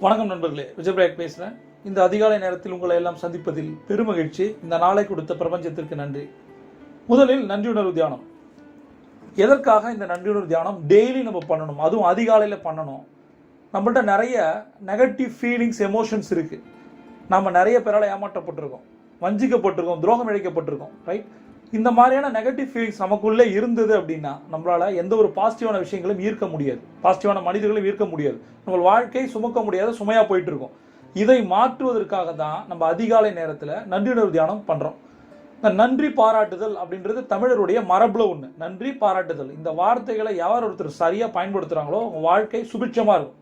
வணக்கம் நண்பர்களே விஜயபிரயாக் பேசுகிறேன் இந்த அதிகாலை நேரத்தில் உங்களை எல்லாம் சந்திப்பதில் பெருமகிழ்ச்சி. இந்த நாளை கொடுத்த பிரபஞ்சத்திற்கு நன்றி. முதலில் நன்றியுணர்வு தியானம். எதற்காக இந்த நன்றியுணர்வு தியானம் டெய்லி நம்ம பண்ணணும்? அதுவும் அதிகாலையில் பண்ணணும். நம்மள்ட்ட நிறைய நெகட்டிவ் ஃபீலிங்ஸ் எமோஷன்ஸ் இருக்குது நம்ம நிறைய பேரால் ஏமாற்றப்பட்டிருக்கோம். வஞ்சிக்கப்பட்டிருக்கோம் துரோகம் இழைக்கப்பட்டிருக்கோம் ரைட் இந்த மாதிரியான நெகட்டிவ் ஃபீலிங்ஸ் நமக்குள்ளே இருந்தது அப்படின்னா நம்மளால் எந்த ஒரு பாசிட்டிவான விஷயங்களும் ஈர்க்க முடியாது. பாசிட்டிவான மனிதர்களும் ஈர்க்க முடியாது. நம்ம வாழ்க்கை சுமக்க முடியாத சுமையாக போயிட்டு இருக்கும் இதை மாற்றுவதற்காக தான் நம்ம அதிகாலை நேரத்தில் நன்றியுணர்வு தியானம் பண்ணுறோம் இந்த நன்றி பாராட்டுதல் அப்படின்றது தமிழருடைய மரபில் ஒன்று நன்றி பாராட்டுதல். இந்த வார்த்தைகளை யார் ஒருத்தர் சரியாக பயன்படுத்துகிறாங்களோ அவங்க வாழ்க்கை சுபிட்சமாக இருக்கும்.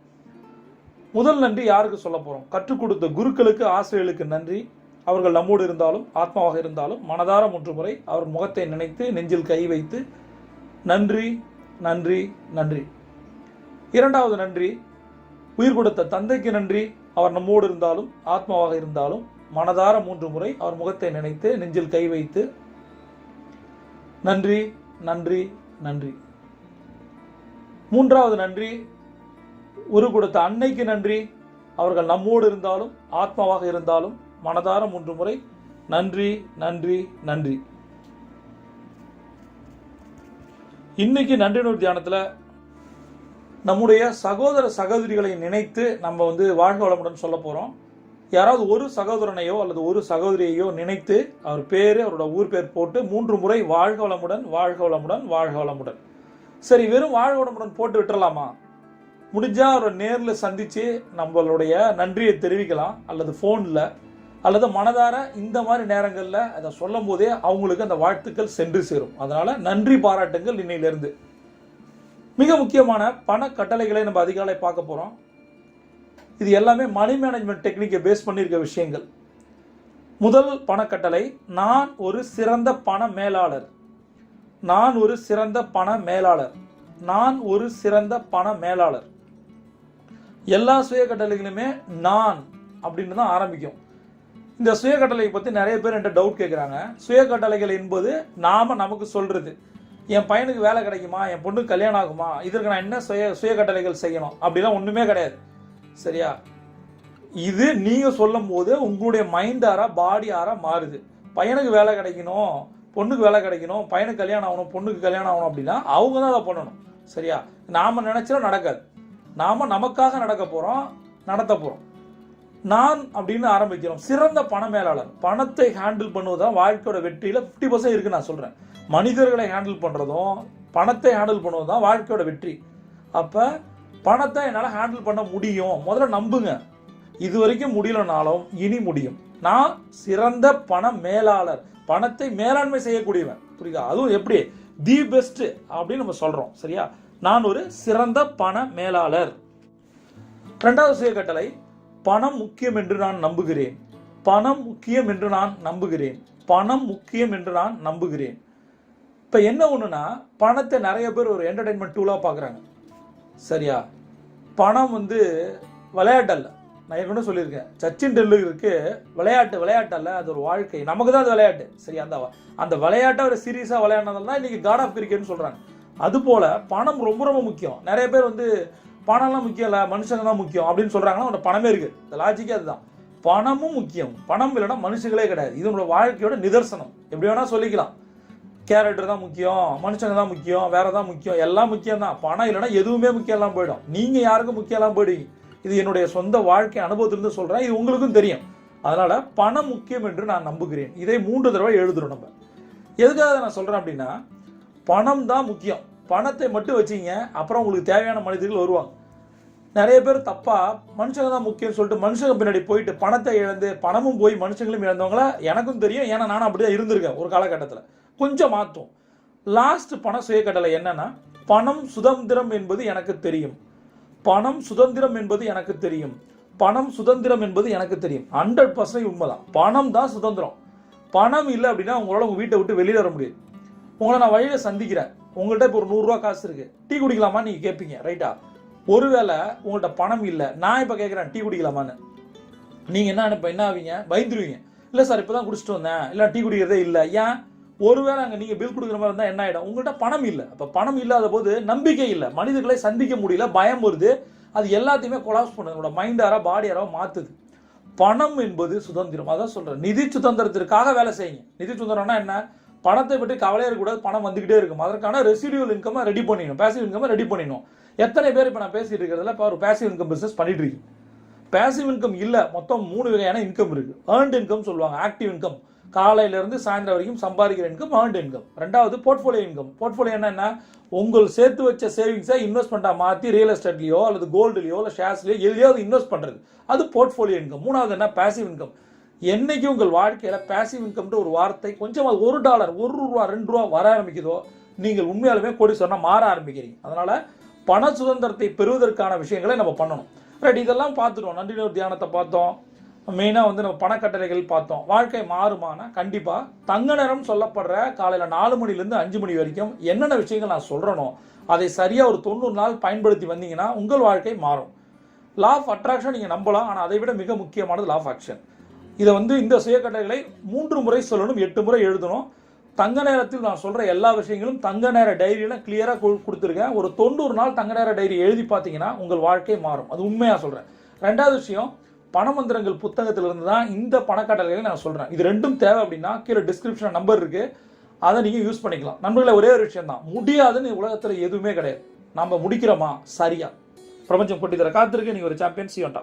முதல் நன்றி யாருக்கு சொல்ல போகிறோம் கற்றுக் கொடுத்த குருக்களுக்கு ஆசிரியர்களுக்கு நன்றி. அவர்கள் நம்மோடு இருந்தாலும் ஆத்மாவாக இருந்தாலும் மனதார மூன்று முறை அவர் முகத்தை நினைத்து நெஞ்சில் கை வைத்து நன்றி நன்றி நன்றி. இரண்டாவது நன்றி உயிர் கொடுத்த தந்தைக்கு நன்றி. அவர் நம்மோடு இருந்தாலும் ஆத்மாவாக இருந்தாலும் மனதார மூன்று முறை அவர் முகத்தை நினைத்து நெஞ்சில் கை வைத்து நன்றி நன்றி நன்றி. மூன்றாவது நன்றி உரு கொடுத்த அன்னைக்கு நன்றி. அவர்கள் நம்மோடு இருந்தாலும் ஆத்மாவாக இருந்தாலும் மனதார மூன்று முறை நன்றி நன்றி நன்றி. இன்னைக்கு நன்றி நூல் தியானத்தில் நம்முடைய சகோதர சகோதரிகளை நினைத்து நம்ம வந்து வாழ்க வளமுடன் சொல்ல போகிறோம் யாராவது ஒரு சகோதரனையோ அல்லது ஒரு சகோதரியையோ நினைத்து அவர் பேர் அவரோட ஊர் பேர் போட்டு மூன்று முறை வாழ்க வளமுடன் வாழ்க வளமுடன் வாழ்க வளமுடன். சரி வெறும் வாழ்க வளமுடன் போட்டு விட்டுறலாமா? முடிஞ்சால் அவரை நேரில் சந்தித்து நம்மளுடைய நன்றியை தெரிவிக்கலாம். அல்லது ஃபோனில் அல்லது மனதார இந்த மாதிரி நேரங்களில் அதை சொல்லும் போதே அவங்களுக்கு அந்த வாழ்த்துக்கள் சென்று சேரும். அதனால் நன்றி பாராட்டுங்கள் இன்னையிலிருந்து. மிக முக்கியமான பண கட்டளைகளை நம்ம அதிகாலை பார்க்க போகிறோம் இது எல்லாமே மணி மேனேஜ்மெண்ட் டெக்னிக்கை பேஸ் பண்ணியிருக்க விஷயங்கள். முதல் பணக்கட்டளை நான் ஒரு சிறந்த பண மேலாளர். நான் ஒரு சிறந்த பண மேலாளர். நான் ஒரு சிறந்த பண மேலாளர். எல்லா சுய கட்டளைகளுமே நான் அப்படின்னு தான் ஆரம்பிக்கும். இந்த சுய கட்டளை பற்றி நிறைய பேர் என்கிட்ட டவுட் கேட்குறாங்க சுய கட்டளைகள் என்பது நாம் நமக்கு சொல்கிறது என் பையனுக்கு வேலை கிடைக்குமா? என் பொண்ணுக்கு கல்யாணம் ஆகுமா? இதற்கு நான் என்ன சுய சுய கட்டளைகள் செய்யணும்? அப்படிலாம் ஒன்றுமே கிடையாது. சரியா? இது நீங்கள் சொல்லும் போது உங்களுடைய மைண்ட் ஆரா பாடி ஆரா மாறுது. பையனுக்கு வேலை கிடைக்கணும் பொண்ணுக்கு வேலை கிடைக்கணும் பையனுக்கு கல்யாணம் ஆகணும் பொண்ணுக்கு கல்யாணம் ஆகணும் அப்படின்னா அவங்க தான் அதை பண்ணணும். சரியா? நாம் நினைச்சா நடக்காது. நாம் நமக்காக நடக்க போகிறோம் நடத்த போகிறோம் நான் அப்படின்னு ஆரம்பிக்கிறோம். சிறந்த பண மேலாளர் பணத்தை ஹேண்டில் பண்ணுவதுதான் வாழ்க்கையோட வெற்றியில் ஃபிஃப்டி பர்சன்ட் இருக்குது நான் சொல்கிறேன் மனிதர்களை ஹேண்டில் பண்ணுறதும் பணத்தை ஹேண்டில் பண்ணுவதும் தான் வாழ்க்கையோட வெற்றி. அப்போ பணத்தை என்னால் ஹேண்டில் பண்ண முடியும். முதல்ல நம்புங்க. இது வரைக்கும் முடியலனாலும் இனி முடியும். நான் சிறந்த பண மேலாளர் பணத்தை மேலாண்மை செய்யக்கூடியவன். புரியுதா? அதுவும் எப்படி? தி பெஸ்ட் அப்படின்னு நம்ம சொல்கிறோம் சரியா? நான் ஒரு சிறந்த பண மேலாளர் ரெண்டாவது சுய கட்டளை பணம் முக்கியம் என்று நான் நம்புகிறேன். பணம் முக்கியம் என்று நான் நம்புகிறேன். பணம் முக்கியம் என்று நான் நம்புகிறேன். இப்போ என்ன ஒன்றுனா பணத்தை நிறைய பேர் ஒரு என்டர்டைன்மெண்ட் டூலாக பார்க்குறாங்க. சரியா? பணம் வந்து விளையாட்டல்ல நான் ஏற்கனவே சொல்லியிருக்கேன். சச்சின் டெண்டுல்கருக்கு விளையாட்டு விளையாட்டல்ல அது ஒரு வாழ்க்கை. நமக்கு தான் அது விளையாட்டு. சரி அந்த அந்த விளையாட்டை ஒரு சீரியஸாக விளையாடினதால தான் இன்றைக்கி காட் ஆஃப் கிரிக்கெட்னு சொல்கிறாங்க அதுபோல் பணம் ரொம்ப ரொம்ப முக்கியம். நிறைய பேர் வந்து பணம்லாம் முக்கியம் இல்லை மனுஷங்க தான் முக்கியம் அப்படின்னு சொல்கிறாங்கன்னா அவனோட பணமே இருக்குது இந்த லாஜிக்கே அதுதான். பணமும் முக்கியம். பணம் இல்லைன்னா மனுஷங்களே கிடையாது. இது நம்மளோட வாழ்க்கையோட நிதர்சனம். எப்படி வேணால் சொல்லிக்கலாம். கேரக்டர் தான் முக்கியம் மனுஷங்க தான் முக்கியம் வேற தான் முக்கியம். எல்லாம் முக்கியம் தான் பணம் இல்லைன்னா எதுவுமே முக்கியம் எல்லாம் போயிடும். நீங்கள் யாருக்கும் முக்கியம் எல்லாம் போயிடுவீங்க. இது என்னுடைய சொந்த வாழ்க்கை அனுபவத்திலிருந்து சொல்கிறேன் இது உங்களுக்கும் தெரியும். அதனால் பணம் முக்கியம் என்று நான் நம்புகிறேன். இதை மூன்று தடவை எழுதுறோம் நம்ம. எதுக்காக நான் சொல்கிறேன் அப்படின்னா பணம் தான் முக்கியம். பணத்தை மட்டும் வச்சீங்க அப்புறம் உங்களுக்கு தேவையான மனிதர்கள் வருவாங்க. நிறைய பேர் தப்பாக மனுஷங்க தான் முக்கியம்னு சொல்லிட்டு மனுஷங்க பின்னாடி போயிட்டு பணத்தை இழந்து பணமும் போய் மனுஷங்களும் இழந்தவங்கள எனக்கும் தெரியும். ஏன்னா நானும் அப்படிதான் இருந்திருக்கேன் ஒரு காலகட்டத்தில். கொஞ்சம் மாற்றும் லாஸ்ட் பண சுயக்கட்டளை என்னன்னா பணம் சுதந்திரம் என்பது எனக்கு தெரியும். பணம் சுதந்திரம் என்பது எனக்கு தெரியும். பணம் சுதந்திரம் என்பது எனக்கு தெரியும். ஹண்ட்ரட் பர்சன்ட் உண்மைதான். பணம் தான் சுதந்திரம். பணம் இல்லை அப்படின்னா உங்களால் உங்கள் வீட்டை விட்டு வெளியில் வர முடியாது. உங்களை நான் வழியில் சந்திக்கிறேன். உங்கள்கிட்ட இப்போ ஒரு நூறுரூவா காசு இருக்கு. டீ குடிக்கலாமா நீங்க கேட்பீங்க ரைட்டா ஒருவேளை உங்கள்கிட்ட பணம் இல்லை நான் இப்போ கேட்குறேன் டீ குடிக்கலாமான்னு. நீங்க என்ன அனுப்ப என்ன ஆவீங்க? பயந்துருவீங்க. இல்லை சார் இப்போ தான் குடிச்சிட்டு வந்தேன். இல்லை டீ குடிக்கிறதே இல்லை. ஏன்? ஒருவேளை அங்கே நீங்கள் பில் கொடுக்குற மாதிரி இருந்தால் என்ன ஆகிடும் உங்கள்கிட்ட பணம் இல்லை. அப்போ பணம் இல்லாத போது நம்பிக்கை இல்லை. மனிதர்களை சந்திக்க முடியல பயம் வருது. அது எல்லாத்தையுமே கொலாப்ஸ் பண்ணுது. நம்மளோட மைண்டாரா பாடியாரா மாற்றுது பணம் என்பது சுதந்திரம். அதான் சொல்கிறேன் நிதி சுதந்திரத்திற்காக வேலை செய்யுங்க. நிதி சுதந்திரம்னா என்ன? பணத்தை பற்றி கவலையே இருக்கக்கூடாது பணம் வந்துக்கிட்டே இருக்கும். அதற்கான ரெசிடியூல் இன்கமை ரெடி பண்ணிடணும். பேசிவ் இன்கமை ரெடி பண்ணிடணும். எத்தனை பேர் இப்போ நான் பேசிகிட்டு இருக்கிறதுல இப்போ ஒரு பேசிவ் இன்கம் பிஸ்னஸ் பண்ணிட்டு இருக்கீங்க. பேசிவ் இன்கம் இல்லை மொத்தம் மூணு வகையான இன்கம் இருக்கு. ஏர்ன்ட் இன்கம் சொல்லுவாங்க ஆக்டிவ் இன்கம் காலையிலேருந்து சாயந்தரம் வரைக்கும் சம்பாதிக்கிற இன்கம் ஏர்ன்ட் இன்கம் ரெண்டாவது போர்ட்ஃபோலியோ இன்கம் போர்ட்ஃபோலியோ என்ன? உங்கள் சேர்த்து வச்ச சேவிங்ஸை இன்வெஸ்ட்மெண்ட்டாக மாற்றி ரியல் எஸ்டேட்லையோ அல்லது கோல்டுலையோ இல்லை ஷேர்ஸ்லையோ எதுலையாவது இன்வெஸ்ட் பண்ணுறது அது போர்ட்ஃபோலியோ இன்கம் மூணாவது என்ன? பேசிவ் இன்கம் என்னைக்கு உங்கள் வாழ்க்கையில் பேசிவ் இன்கம்ன்ற ஒரு வார்த்தை கொஞ்சம் ஒரு டாலர் ஒரு ரூபா ரெண்டு ரூபா வர ஆரம்பிக்குதோ நீங்கள் உண்மையாலுமே கோடி சொன்னால் மாற ஆரம்பிக்கிறீங்க. அதனால் பண சுதந்திரத்தை பெறுவதற்கான விஷயங்களை நம்ம பண்ணணும். ரைட் இதெல்லாம் பார்த்துட்டோம். நன்றினோர் தியானத்தை பார்த்தோம். மெயினாக வந்து நம்ம பணக்கட்டளைகள் பார்த்தோம். வாழ்க்கை மாறுமானா கண்டிப்பாக தங்க நேரம் சொல்லப்படுற காலையில் நாலு மணிலேருந்து அஞ்சு மணி வரைக்கும் என்னென்ன விஷயங்கள் நான் சொல்கிறேனோ அதை சரியாக ஒரு தொண்ணூறு நாள் பயன்படுத்தி வந்தீங்கன்னா உங்கள் வாழ்க்கை மாறும். லா ஆஃப் அட்ராக்ஷன் நீங்கள் நம்பலாம். ஆனால் அதை விட மிக முக்கியமானது லா ஆஃப் ஆக்ஷன் இதை வந்து இந்த சுயக்கட்டளைகளை மூன்று முறை சொல்லணும் எட்டு முறை எழுதணும். தங்க நேரத்தில் நான் சொல்கிற எல்லா விஷயங்களும் தங்க நேர டைரியில் கிளியராக கொடுத்துருக்கேன். ஒரு தொண்ணூறு நாள் தங்க நேர டைரி எழுதி பார்த்தீங்கன்னா உங்கள் வாழ்க்கை மாறும். அது உண்மையாக சொல்கிறேன் ரெண்டாவது விஷயம் பணமந்திரங்கள் புத்தகத்திலிருந்து தான் இந்த பணக்கட்டளைகளை நான் சொல்கிறேன் இது ரெண்டும் தேவை அப்படின்னா கீழே டிஸ்கிரிப்ஷன் நம்பர் இருக்குது அதை நீங்கள் யூஸ் பண்ணிக்கலாம். நண்பர்களே ஒரே ஒரு விஷயம் தான். முடியாதுன்னு உலகத்தில் எதுவுமே கிடையாது. நம்ம முடிக்கிறோமா? சரியா. பிரபஞ்சம் கொட்டி தர காத்திருக்கு. நீங்கள் ஒரு சாம்பியன் சியோண்டா